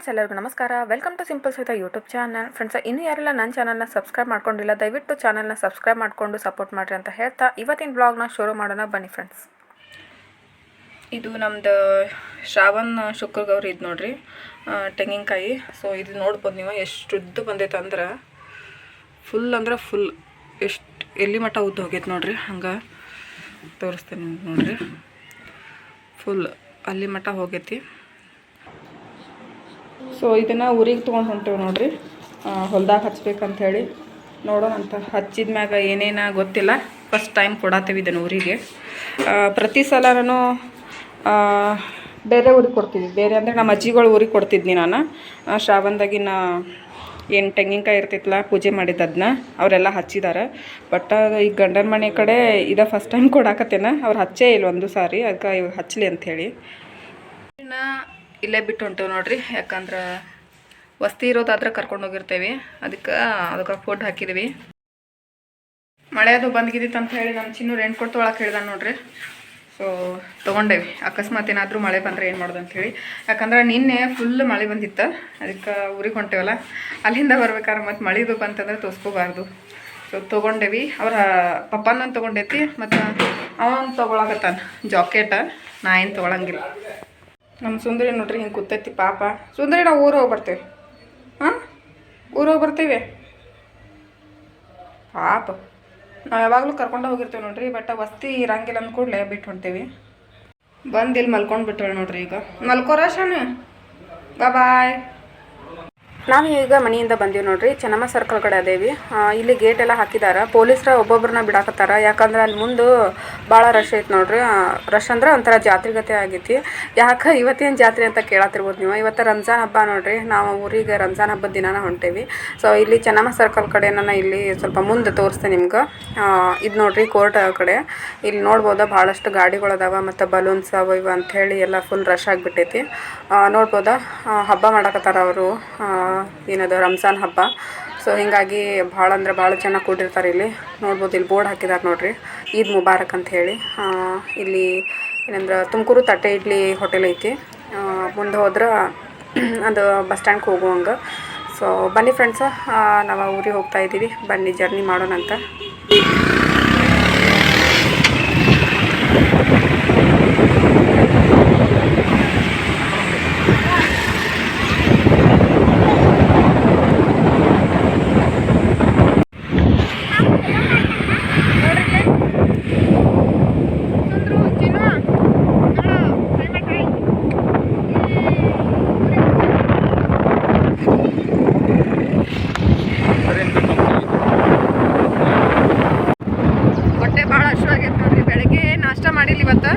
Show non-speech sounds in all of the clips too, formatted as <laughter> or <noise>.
Friends, ಎಲ್ಲರಿಗೂ ನಮಸ್ಕಾರ. Welcome to simple ಸಹಿತ ಯೂಟ್ಯೂಬ್ ಚಾನಲ್ ಫ್ರೆಂಡ್ಸ್ ಇನ್ನೂ ಯಾರೆಲ್ಲ ನನ್ನ ಚಾನಲ್ನ ಸಬ್ಸ್ಕ್ರೈಬ್ ಮಾಡ್ಕೊಂಡಿಲ್ಲ, ದಯವಿಟ್ಟು ಚಾನಲ್ನ ಸಬ್ಸ್ಕ್ರೈಬ್ ಮಾಡಿಕೊಂಡು ಸಪೋರ್ಟ್ ಮಾಡಿರಿ ಅಂತ ಹೇಳ್ತಾ ಇವತ್ತಿನ ಬ್ಲಾಗ್ನ ಶುರು ಮಾಡೋಣ. ಬನ್ನಿ ಫ್ರೆಂಡ್ಸ್ ಇದು ನಮ್ಮದು ಶ್ರಾವಣ ಶುಕ್ರಗೌರಿ ಇದು ನೋಡ್ರಿ. ತೆಂಗಿನಕಾಯಿ. ಸೊ ಇದು ನೋಡ್ಬೋದು ನೀವು ಎಷ್ಟು ಉದ್ದು ಬಂದೈತೆ ಅಂದ್ರೆ ಫುಲ್ ಅಂದ್ರೆ ಫುಲ್ ಎಷ್ಟು ಎಲ್ಲಿ ಮಟ್ಟ ಉದ್ದು ಹೋಗೈತೆ ನೋಡ್ರಿ, ಹಂಗೆ ತೋರಿಸ್ತೇನೆ ನೋಡ್ರಿ. ಫುಲ್ ಅಲ್ಲಿ ಮಟ್ಟ ಹೋಗೈತಿ. ಸೊ ಇದನ್ನು ಊರಿಗೆ ತೊಗೊಂಡು ಹೊಂಟೇವೆ ನೋಡ್ರಿ. ಹೊಲ್ದಾಗ ಹಚ್ಬೇಕಂಥೇಳಿ ನೋಡೋಣ ಅಂತ. ಹಚ್ಚಿದ ಮ್ಯಾಗ ಏನೇನ ಗೊತ್ತಿಲ್ಲ. ಫಸ್ಟ್ ಟೈಮ್ ಕೊಡತ್ತೇವೆ ಇದನ್ನು ಊರಿಗೆ. ಪ್ರತಿ ಸಲ ನಾನು ಬೇರೆ ಊರಿಗೆ ಕೊಡ್ತೀವಿ. ಬೇರೆ ಅಂದರೆ ನಮ್ಮ ಅಜ್ಜಿಗಳು ಊರಿಗೆ ಕೊಡ್ತಿದ್ನಿ ನಾನು. ಶ್ರಾವಣದಾಗಿನ ಏನು ತೆಂಗಿನಕಾಯಿ ಇರ್ತಿತ್ತಲ್ಲ ಪೂಜೆ ಮಾಡಿದ್ದದನ್ನ ಅವರೆಲ್ಲ ಹಚ್ಚಿದ್ದಾರೆ ಬಟ್ ಈಗ ಗಂಡನ ಮನೆ ಕಡೆ ಇದ ಫಸ್ಟ್ ಟೈಮ್ ಕೊಡಾಕತ್ತೇನ. ಅವ್ರು ಹಚ್ಚೇ ಇಲ್ಲ ಒಂದು ಸಾರಿ. ಅದಕ್ಕೆ ಇವಾಗ ಹಚ್ಚಲಿ ಅಂಥೇಳಿ ಇಲ್ಲೇ ಬಿಟ್ಟು ಹೊಂಟೇವೆ ನೋಡ್ರಿ. ಯಾಕಂದ್ರೆ ವಸ್ತಿ ಇರೋದಾದ್ರೆ ಕರ್ಕೊಂಡು ಹೋಗಿರ್ತೇವೆ. ಅದಕ್ಕೆ ಅದಕ್ಕೆ ಫುಡ್ ಹಾಕಿದ್ವಿ. ಮಳೆ ಅದು ಬಂದ್ಗಿದ್ದಿತ್ತು ಅಂತ ಹೇಳಿ ನಮ್ಮ ಚಿನ್ನು ರೆಂಟ್ ಕೊಟ್ಟು ಒಳಗೆ ಹೇಳ್ದ ನೋಡ್ರಿ. ಸೊ ತೊಗೊಂಡೇವಿ. ಅಕಸ್ಮಾತ್ ಏನಾದರೂ ಮಳೆ ಬಂದರೆ ಏನು ಮಾಡೋದು ಅಂತ ಹೇಳಿ. ಯಾಕಂದ್ರೆ ನಿನ್ನೆ ಫುಲ್ ಮಳೆ ಬಂದಿತ್ತು. ಅದಕ್ಕೆ ಊರಿಗೆ ಹೊಂಟೇವಲ್ಲ. ಅಲ್ಲಿಂದ ಬರ್ಬೇಕಾದ್ರೆ ಮತ್ತು ಮಳೆದು ಬಂತಂದ್ರೆ ತೋರಿಸ್ಕೋಬಾರ್ದು ಸೊ ತೊಗೊಂಡೇವಿ. ಅವ್ರ ಪಪ್ಪನ ತೊಗೊಂಡೈತಿ ಮತ್ತು ಅವನು ತೊಗೊಳಕತ್ತಾನ ಜಾಕೆಟ. ನಾ ಏನು ತೊಗೊಳಂಗಿಲ್ಲ. ನಮ್ಮ ಸುಂದರಿ ನೋಡ್ರಿ ಹಿಂಗೆ ಕೂತೈತಿ ಪಾಪ. ಸುಂದರಿ, ನಾವು ಊರು ಹೋಗಿ ಬರ್ತೇವೆ. ಹಾಂ? ಊರು ಹೋಗಿ ಬರ್ತೀವಿ? ಪಾಪ. ನಾವು ಯಾವಾಗಲೂ ಕರ್ಕೊಂಡು ಹೋಗಿರ್ತೇವೆ ನೋಡ್ರಿ ಬಟ್ ವಸ್ತಿ ಇರಂಗಿಲ್ಲ ಅಂದ ಕೂಡಲೇ ಬಿಟ್ಟು ಹೊಂಟೇವಿ. ಬಂದು ಇಲ್ಲಿ ಮಲ್ಕೊಂಡು ಬಿಟ್ಟೇವೆ ನೋಡ್ರಿ ಈಗ. ಮಲ್ಕೋರ ಶಾನೆ ಬಾಯ್ ನಾವು ಈಗ ಮನೆಯಿಂದ ಬಂದೀವಿ ನೋಡ್ರಿ, ಚೆನ್ನಮ್ಮ ಸರ್ಕಲ್ ಕಡೆ ಅದೇವಿ. ಇಲ್ಲಿ ಗೇಟ್ ಎಲ್ಲ ಹಾಕಿದಾರ. ಪೊಲೀಸ್ರ ಒಬ್ಬೊಬ್ಬರನ್ನ ಬಿಡಾಕತ್ತಾರ. ಯಾಕಂದ್ರೆ ಅಲ್ಲಿ ಮುಂದೆ ಭಾಳ ರಶ್ ಐತೆ ನೋಡ್ರಿ. ರಶ್ ಅಂದ್ರೆ ಒಂಥರ ಜಾತ್ರೆಗತೆ ಆಗೈತಿ. ಯಾಕೆ ಇವತ್ತೇನು ಜಾತ್ರೆ ಅಂತ ಕೇಳತ್ತಿರ್ಬೋದು ನೀವು? ಇವತ್ತು ರಂಜಾನ್ ಹಬ್ಬ ನೋಡ್ರಿ. ನಾವು ಊರಿಗೆ ರಂಜಾನ್ ಹಬ್ಬದ ದಿನಾನ ಹೊಂಟೇವಿ. ಸೊ ಇಲ್ಲಿ ಚೆನ್ನಮ್ಮ ಸರ್ಕಲ್ ಕಡೆ ನಾನು ಇಲ್ಲಿ ಸ್ವಲ್ಪ ಮುಂದೆ ತೋರಿಸ್ತೆ ನಿಮ್ಗೆ. ಇದು ನೋಡ್ರಿ ಕೋರ್ಟ್ ಕಡೆ. ಇಲ್ಲಿ ನೋಡ್ಬೋದಾ ಭಾಳಷ್ಟು ಗಾಡಿಗಳದಾವ ಮತ್ತು ಬಲೂನ್ಸ್ ಅವ ಇವ ಅಂಥೇಳಿ ಎಲ್ಲ ಫುಲ್ ರಶ್ ಆಗಿಬಿಟ್ಟೈತಿ. ನೋಡ್ಬೋದಾ? ಹಬ್ಬ ಮಾಡಕತ್ತಾರ ಅವರು. ಏನದು, ರಂಜಾನ್ ಹಬ್ಬ. ಸೊ ಹೀಗಾಗಿ ಭಾಳ ಅಂದ್ರೆ ಭಾಳ ಜನ ಕೂಡಿರ್ತಾರೆ ಇಲ್ಲಿ. ನೋಡ್ಬೋದು, ಇಲ್ಲಿ ಬೋರ್ಡ್ ಹಾಕಿದ್ದಾರೆ ನೋಡ್ರಿ. ಈದ್ ಮುಬಾರಕ್ ಅಂತ ಹೇಳಿ. ಇಲ್ಲಿ ಏನಂದ್ರೆ, ತುಮಕೂರು ತಟ್ಟೆ ಇಡ್ಲಿ ಹೋಟೆಲ್ ಐತಿ. ಮುಂದೆ ಹೋದ್ರೆ <clears throat> ಅದು ಬಸ್ ಸ್ಟ್ಯಾಂಡ್ಗೆ ಹೋಗುವಂಗೆ. ಸೊ ಬನ್ನಿ ಫ್ರೆಂಡ್ಸ್ ನಾವು ಊರಿಗೆ ಹೋಗ್ತಾ ಇದ್ದೀವಿ ಬನ್ನಿ ಜರ್ನಿ ಮಾಡೋಣ ಅಂತ ಹೊಟ್ಟೆ ಭಾಳ ಹಶ್ವಾಗೈತೆ ನೋಡ್ರಿ ಬೆಳಗ್ಗೆ ನಾಷ್ಟ ಮಾಡಿಲ್ಲ ಇವತ್ತು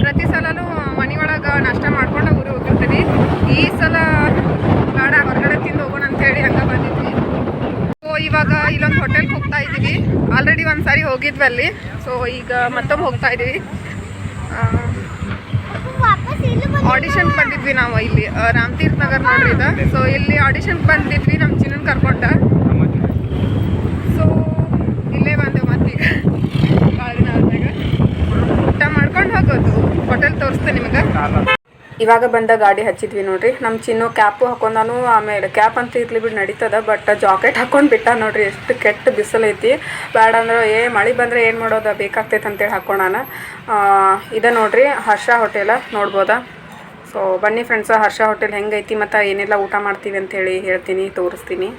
ಪ್ರತಿ ಸಲನೂ ಮನೆಯೊಳಗೆ ನಾಷ್ಟ ಮಾಡ್ಕೊಂಡು ಊರಿಗೆ ಹೋಗಿರ್ತೀವಿ ಈ ಸಲ ಬೇಡ ಹೊರಗಡೆ ತಿಂದು ಹೋಗೋಣ ಅಂತೇಳಿ ಹಂಗೆ ಬಂದಿದ್ವಿ ಸೊ ಇವಾಗ ಇಲ್ಲೊಂದು ಹೋಟೆಲ್ಗೆ ಹೋಗ್ತಾ ಇದ್ದೀವಿ ಆಲ್ರೆಡಿ ಒಂದು ಸಾರಿ ಹೋಗಿದ್ವಿ ಅಲ್ಲಿ ಸೊ ಈಗ ಮತ್ತೊಮ್ಮೆ ಹೋಗ್ತಾ ಇದ್ದೀವಿ ಆಡಿಷನ್ ಬಂದಿದ್ವಿ ನಾವು ಇಲ್ಲಿ. ರಾಮತೀರ್ಥ ನಗರ್ ನೋಡ್ರಿ ಇದು. ಸೊ ಇಲ್ಲಿ ಆಡಿಷನ್ ಬಂದಿದ್ವಿ ನಮ್ಮ ಚಿನ್ನನ್ ಕರ್ಕೊಂಡ. ಸೊ ಇಲ್ಲೇ ಬಂದೆ ಮತ್ತೀಗ ಭಾಳ ದಿನ ಊಟ ಮಾಡ್ಕೊಂಡು ಹೋಗೋದು. ಹೋಟೆಲ್ ತೋರಿಸ್ತೇನೆ ನಿಮಗೆ. ಇವಾಗ ಬಂದ ಗಾಡಿ ಹಚ್ಚಿದ್ವಿ ನೋಡ್ರಿ. ನಮ್ಮ ಚಿನ್ನು ಕ್ಯಾಪು ಹಾಕೊಂಡಾನು ಆಮೇಲೆ ಕ್ಯಾಪ್ ಅಂತ ಇರ್ಲಿ ಬಿಟ್ಟು ನಡೀತದ ಬಟ್ ಜಾಕೆಟ್ ಹಾಕೊಂಡು ಬಿಟ್ಟ ನೋಡ್ರಿ, ಎಷ್ಟು ಕೆಟ್ಟ ಬಿಸಿಲೈತಿ ಬೇಡ ಅಂದ್ರೆ, ಏ, ಮಳೆ ಬಂದರೆ ಏನು ಮಾಡೋದು? ಬೇಕಾಗ್ತೈತೆ ಅಂತೇಳಿ ಹಾಕ್ಕೊಂಡಾನ ಇದೆ ನೋಡ್ರಿ, ಹರ್ಷ ಹೋಟೆಲ ನೋಡ್ಬೋದಾ? ಸೊ ಬನ್ನಿ ಫ್ರೆಂಡ್ಸ್ ಹರ್ಷ ಹೋಟೆಲ್ ಹೆಂಗೈತಿ ಮತ್ತು ಏನೆಲ್ಲ ಊಟ ಮಾಡ್ತೀವಿ ಅಂತೇಳಿ ಹೇಳ್ತೀನಿ, ತೋರಿಸ್ತೀನಿ.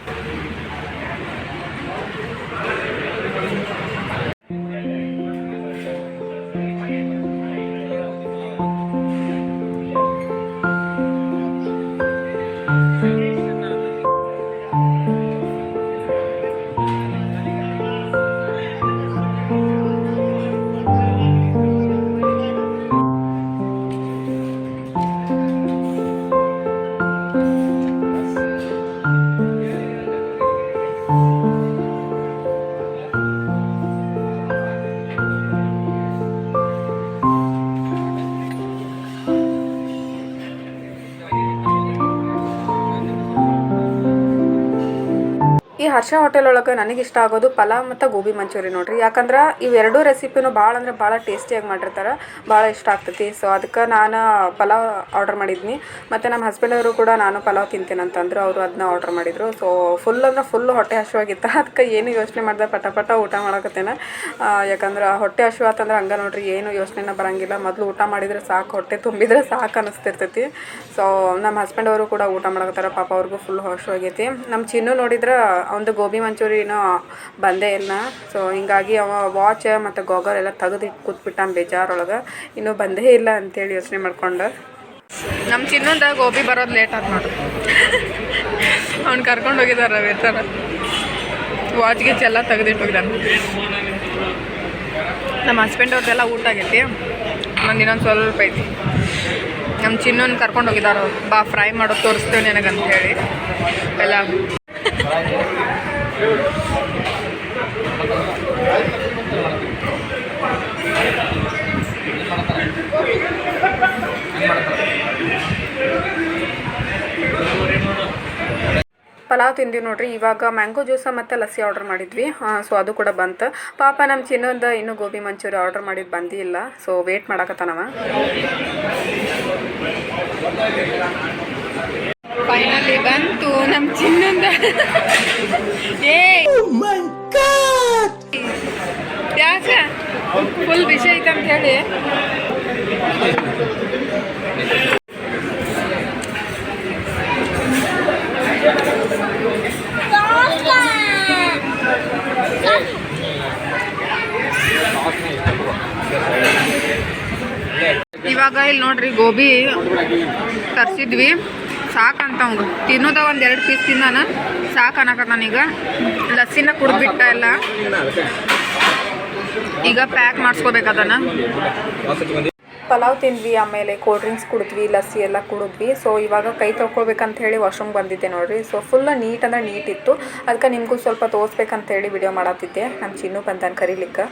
ಹರ್ಷ ಹೋಟೆಲ್ ಒಳಗೆ ಇಷ್ಟ ಆಗೋದು ಪಲಾವ್ ಮತ್ತು ಗೋಬಿ ಮಂಚೂರಿ ನೋಡ್ರಿ. ಯಾಕಂದ್ರೆ ಇವೆರಡೂ ರೆಸಿಪಿನೂ ಭಾಳ ಅಂದ್ರೆ ಭಾಳ ಟೇಸ್ಟಿಯಾಗಿ ಮಾಡಿರ್ತಾರೆ, ಭಾಳ ಇಷ್ಟ ಆಗ್ತೈತಿ. ಸೊ ಅದಕ್ಕೆ ನಾನು ಪಲಾವ್ ಆರ್ಡರ್ ಮಾಡಿದ್ನಿ. ಮತ್ತು ನಮ್ಮ ಹಸ್ಬೆಂಡ್ ಅವರು ಕೂಡ ನಾನು ಪಲಾವ್ ತಿಂತೇನೆ ಅಂತಂದ್ರು, ಅವರು ಅದನ್ನ ಆರ್ಡರ್ ಮಾಡಿದರು. ಸೊ ಫುಲ್ ಅಂದ್ರೆ ಫುಲ್ ಹೊಟ್ಟೆ ಹಸಿವಾಗಿತ್ತು <laughs> ಅದಕ್ಕೆ ಏನು ಯೋಚನೆ ಮಾಡಿದೆ ಪಟ ಪಟ ಊಟ ಮಾಡಕತ್ತೇನೆ. ಯಾಕಂದ್ರೆ ಹೊಟ್ಟೆ ಹಸಿವು ಹಂಗೆ ನೋಡ್ರಿ, ಏನು ಯೋಚನೆನ ಬರಂಗಿಲ್ಲ. ಮೊದಲು ಊಟ ಮಾಡಿದರೆ ಸಾಕು, ಹೊಟ್ಟೆ ತುಂಬಿದ್ರೆ ಸಾಕು ಅನಿಸ್ತಿರ್ತೈತಿ ಸೊ ನಮ್ಮ ಹಸ್ಬೆಂಡ್ ಅವರು ಕೂಡ ಊಟ ಮಾಡಕತ್ತಾರ. ಪಾಪ ಅವ್ರಿಗೂ ಫುಲ್ ಹಸಿವಾಗೈತಿ ನಮ್ಮ ಚಿನ್ನು ನೋಡಿದ್ರೆ ಅವನದು ಗೋಬಿ ಮಂಚೂರಿನೂ ಬಂದೇ ಇಲ್ಲ. ಸೊ ಹಿಂಗಾಗಿ ಅವ ವಾಚ್ ಮತ್ತು ಗೋಗಲ್ ಎಲ್ಲ ತೆಗೆದಿಟ್ಟು ಕೂತ್ಬಿಟ್ಟಾನ ಬೇಜಾರೊಳಗೆ. ಇನ್ನೂ ಬಂದೇ ಇಲ್ಲ ಅಂತೇಳಿ ಯೋಚನೆ ಮಾಡ್ಕೊಂಡು. ನಮ್ಮ ಚಿನ್ನೊಂದು ಗೋಬಿ ಬರೋದು ಲೇಟ್ ಆಗಿ ನೋಡ್ರಿ ಅವ್ನು ಕರ್ಕೊಂಡು ಹೋಗಿದಾರ ವೇತರ ವಾಚ್ ಗೀಚ್ ಎಲ್ಲ ತೆಗೆದಿಟ್ಟು ಹೋಗಿದ್ದಾನೆ ನಮ್ಮ ಹಸ್ಬೆಂಡ್ ಅವ್ರದ್ದೆಲ್ಲ ಊಟ ಆಗೈತಿ. ನಂದು ಇನ್ನೊಂದು ಸ್ವಲ್ಪ ಐತಿ. ನಮ್ಮ ಚಿನ್ನೊಂದು ಕರ್ಕೊಂಡು ಹೋಗಿದ್ದಾರೆ ಬಾ ಫ್ರೈ ಮಾಡೋದು ತೋರಿಸ್ತೇವೆ ನನಗಂತ ಹೇಳಿ ಎಲ್ಲ. ಪಲಾವ್ ತಿಂದೀವಿ ನೋಡ್ರಿ, ಇವಾಗ ಮ್ಯಾಂಗೋ ಜ್ಯೂಸ ಮತ್ತು ಲಸ್ಸಿ ಆರ್ಡರ್ ಮಾಡಿದ್ವಿ. ಸೊ ಅದು ಕೂಡ ಬಂತು. ಪಾಪ ನಮ್ಮ ಚಿನ್ನದ ಇನ್ನೂ ಗೋಬಿ ಮಂಚೂರಿ ಆರ್ಡರ್ ಮಾಡಿದ್ದು ಬಂದಿಲ್ಲ. So wait ಮಾಡಕತ್ತಾನವ. ಫೈನಲಿ ಬಂತು ನಮ್ಮ ಚಿನ್ನೊಂದ. ಇವಾಗ ಇಲ್ಲಿ ನೋಡ್ರಿ ಗೋಬಿ ತರಿಸಿದ್ವಿ. ಸಾಕಂತ ಅವಂಗ ತಿನ್ನೋದ ಒಂದು ಎರಡು ಪೀಸ್ ತಿಂದಾನ. ಸಾಕು ಅನ್ನಕತ್ತಾನೀಗ ಲಸ್ಸಿನ ಕುಡಿದ್ಬಿಟ್ಟ ಎಲ್ಲ. ಈಗ ಪ್ಯಾಕ್ ಮಾಡಿಸ್ಕೋಬೇಕದನ್ನ ಪಲಾವ್ ತಿಂದ್ವಿ, ಆಮೇಲೆ ಕೋಲ್ಡ್ ಡ್ರಿಂಕ್ಸ್ ಕುಡಿದ್ವಿ, ಲಸ್ಸಿ ಎಲ್ಲ ಕುಡಿದ್ವಿ. ಸೊ ಇವಾಗ ಕೈ ತೊಳ್ಕೊಳ್ಬೇಕಂತ ಹೇಳಿ ವಾಶ್ರೂಮ್ ಬಂದಿದ್ದೆ ನೋಡ್ರಿ. ಸೊ ಫುಲ್ ನೀಟ್ ಅಂದ್ರೆ ನೀಟ್ ಇತ್ತು. ಅದಕ್ಕೆ ನಿಮಗೂ ಸ್ವಲ್ಪ ತೋರಿಸ್ಬೇಕಂತ ಹೇಳಿ ವಿಡಿಯೋ ಮಾಡತ್ತಿದ್ದೆ ನಮ್ಮ ಚಿನ್ನು ಬಂದಾನ ಕರೀಲಿಕ್ಕೆ.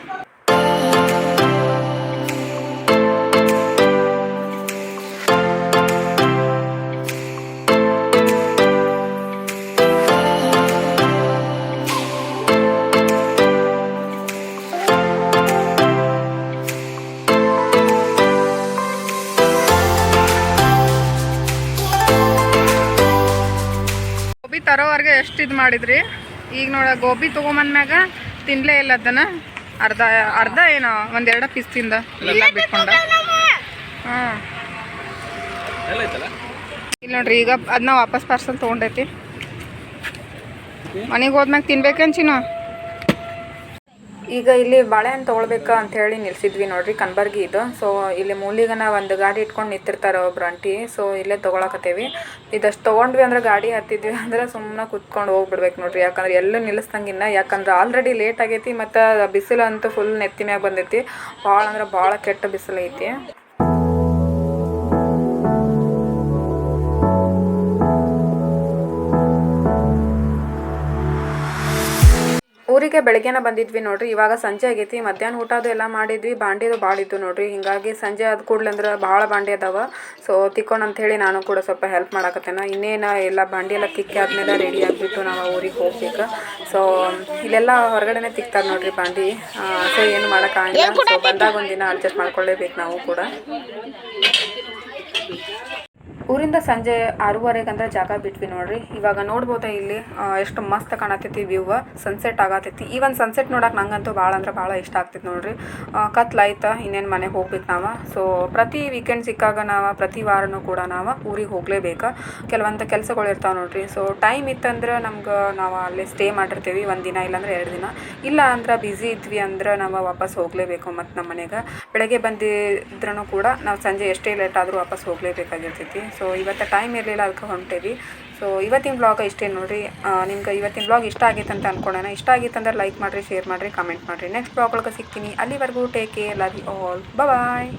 ತರೋವರೆಗೆ ಎಷ್ಟು ಇದು ಮಾಡಿದ್ರಿ? ಈಗ ನೋಡ ಗೋಬಿ ತೊಗೊಂಬಂದ್ಮ್ಯಾಗ ತಿನ್ಲೇ ಇಲ್ಲ ಅದನ್ನ. ಅರ್ಧ ಅರ್ಧ ಏನೋ ಒಂದೆರಡು ಪೀಸ್ ತಿಂದ. ಎಲ್ಲ ಬಿಟ್ಕೊಂಡ. ಹಾಂ. ಇಲ್ಲಿ ನೋಡ್ರಿ ಈಗ ಅದನ್ನ ವಾಪಸ್ ಪಾರ್ಸಲ್ ತೊಗೊಂಡೈತಿ. ಮನೆಗೆ ಹೋದ್ಮ್ಯಾಗ ತಿನ್ಬೇಕೇನ್ ಚಿನ್ನು ಈಗ ಇಲ್ಲಿ ಬಾಳೆಹಣ್ಣು ತೊಗೊಳ್ಬೇಕಾ ಅಂತ ಹೇಳಿ ನಿಲ್ಸಿದ್ವಿ ನೋಡ್ರಿ ಕನ್ಬರ್ಗಿ ಇದು. ಸೊ ಇಲ್ಲಿ ಮೂಲಿಗನ ಒಂದು ಗಾಡಿ ಇಟ್ಕೊಂಡು ನಿಂತಿರ್ತಾರೆ ಒಬ್ರು ಆಂಟಿ. ಸೊ ಇಲ್ಲೇ ತೊಗೊಳಕತ್ತೇವಿ. ಇದಷ್ಟು ತೊಗೊಂಡ್ವಿ ಅಂದ್ರೆ ಗಾಡಿ ಹತ್ತಿದ್ವಿ ಅಂದ್ರೆ ಸುಮ್ಮನೆ ಕುತ್ಕೊಂಡು ಹೋಗ್ಬಿಡ್ಬೇಕು ನೋಡ್ರಿ. ಯಾಕಂದ್ರೆ ಎಲ್ಲೂ ನಿಲ್ಲಿಸ್ದಂಗಿನ್ನ ಯಾಕಂದ್ರೆ ಆಲ್ರೆಡಿ ಲೇಟ್ ಆಗೈತಿ ಮತ್ತು ಬಿಸಿಲು ಅಂತೂ ಫುಲ್ ನೆತ್ತಿ ಮ್ಯಾಗ ಬಂದೈತಿ. ಭಾಳ ಅಂದ್ರೆ ಭಾಳ ಕೆಟ್ಟ ಬಿಸಿಲು ಐತಿ ಊರಿಗೆ ಬೆಳಗ್ಗೆನ ಬಂದಿದ್ವಿ ನೋಡ್ರಿ. ಇವಾಗ ಸಂಜೆ ಆಗೈತಿ. ಮಧ್ಯಾಹ್ನ ಊಟ ಅದು ಎಲ್ಲ ಮಾಡಿದ್ವಿ. ಬಾಂಡಿದು ಭಾಳ ಇತ್ತು ನೋಡ್ರಿ. ಹಿಂಗಾಗಿ ಸಂಜೆ ಆದ ಕೂಡಲೇ ಅಂದ್ರೆ ಭಾಳ ಬಾಂಡಿ ಅದಾವ. ಸೊ ತಿಕ್ಕೋಣ ಅಂತ ಹೇಳಿ ನಾನು ಕೂಡ ಸ್ವಲ್ಪ ಹೆಲ್ಪ್ ಮಾಡಕತ್ತೇನೆ. ಇನ್ನೇನು ಎಲ್ಲ ಬಾಂಡಿ ಎಲ್ಲ ತಿಕ್ಕಿ ಆದ್ಮೇಲೆ ರೆಡಿ ಆಗಿಬಿಟ್ಟು ನಾವು ಊರಿಗೆ ಹೋಗ್ಬೇಕು. ಸೊ ಇಲ್ಲೆಲ್ಲ ಹೊರಗಡೆನೆ ತಿಕ್ತಾರೆ ನೋಡ್ರಿ ಬಾಂಡಿ. ಸೊ ಏನು ಮಾಡೋಕ್ಕಾಗಿಲ್ಲ ಸೊ ಬಂದಾಗ ಒಂದಿನ ಅಡ್ಜಸ್ಟ್ ಮಾಡ್ಕೊಳ್ಳೇಬೇಕು ನಾವು ಕೂಡ. ಊರಿಂದ ಸಂಜೆ ಆರೂವರೆಗೆ ಅಂದ್ರೆ ಜಾಗ ಬಿಟ್ವಿ ನೋಡ್ರಿ. ಇವಾಗ ನೋಡ್ಬೋದಾ ಇಲ್ಲಿ ಎಷ್ಟು ಮಸ್ತ್ ಕಾಣತೈತಿ ವ್ಯೂ ಸನ್ಸೆಟ್ ಆಗತೈತಿ. ಈ ಒಂದು ಸನ್ಸೆಟ್ ನೋಡಕ್ಕೆ ನಂಗಂತೂ ಭಾಳ ಅಂದ್ರೆ ಭಾಳ ಇಷ್ಟ ಆಗ್ತೈತಿ ನೋಡ್ರಿ. ಕತ್ಲಾಯ್ತಾ ಇನ್ನೇನು ಮನೆಗೆ ಹೋಗ್ಬೇಕು ನಾವು. ಸೊ ಪ್ರತಿ ವೀಕೆಂಡ್ ಸಿಕ್ಕಾಗ ನಾವು, ಪ್ರತಿ ವಾರನೂ ಕೂಡ ನಾವು ಊರಿಗೆ ಹೋಗ್ಲೇಬೇಕು. ಕೆಲವೊಂದು ಕೆಲಸಗಳು ಇರ್ತಾವೆ ನೋಡ್ರಿ. ಸೊ ಟೈಮ್ ಇತ್ತಂದ್ರೆ ನಮ್ಗೆ ನಾವು ಅಲ್ಲಿ ಸ್ಟೇ ಮಾಡಿರ್ತೀವಿ, ಒಂದು ದಿನ ಇಲ್ಲಾಂದ್ರೆ ಎರಡು ದಿನ. ಇಲ್ಲ ಅಂದ್ರೆ ಬ್ಯುಸಿ ಇದ್ವಿ ಅಂದ್ರೆ ನಾವು ವಾಪಸ್ ಹೋಗಲೇಬೇಕು ಮತ್ತು ನಮ್ಮ ಮನೆಗೆ. ಬೆಳಗ್ಗೆ ಬಂದಿದ್ರೂ ಕೂಡ ನಾವು ಸಂಜೆ ಎಷ್ಟೇ ಲೇಟ್ ಆದರೂ ವಾಪಸ್ ಹೋಗಲೇಬೇಕಾಗಿರ್ತೈತಿ. ಸೊ ಇವತ್ತು ಟೈಮ್ ಇರಲಿಲ್ಲ ಅದಕ್ಕೆ ಹೊಂಟೇವಿ. ಸೊ ಇವತ್ತಿನ ಬ್ಲಾಗ್ ಇಷ್ಟೇ ನೋಡಿರಿ? ನಿಮ್ಗೆ ಇವತ್ತಿನ ಬ್ಲಾಗ್ ಇಷ್ಟ ಆಗಿತ್ತು ಅಂತ ಅನ್ಕೊಳ್ಳೋಣ ಇಷ್ಟ ಆಗಿತ್ತು ಅಂದ್ರೆ ಲೈಕ್ ಮಾಡಿರಿ ಶೇರ್ ಮಾಡಿರಿ ಕಮೆಂಟ್ ಮಾಡಿರಿ. ನೆಕ್ಸ್ಟ್ ಬ್ಲಾಗ್ ಒಳಗೆ ಸಿಗ್ತೀನಿ. ಅಲ್ಲಿವರೆಗೂ take care love you all bye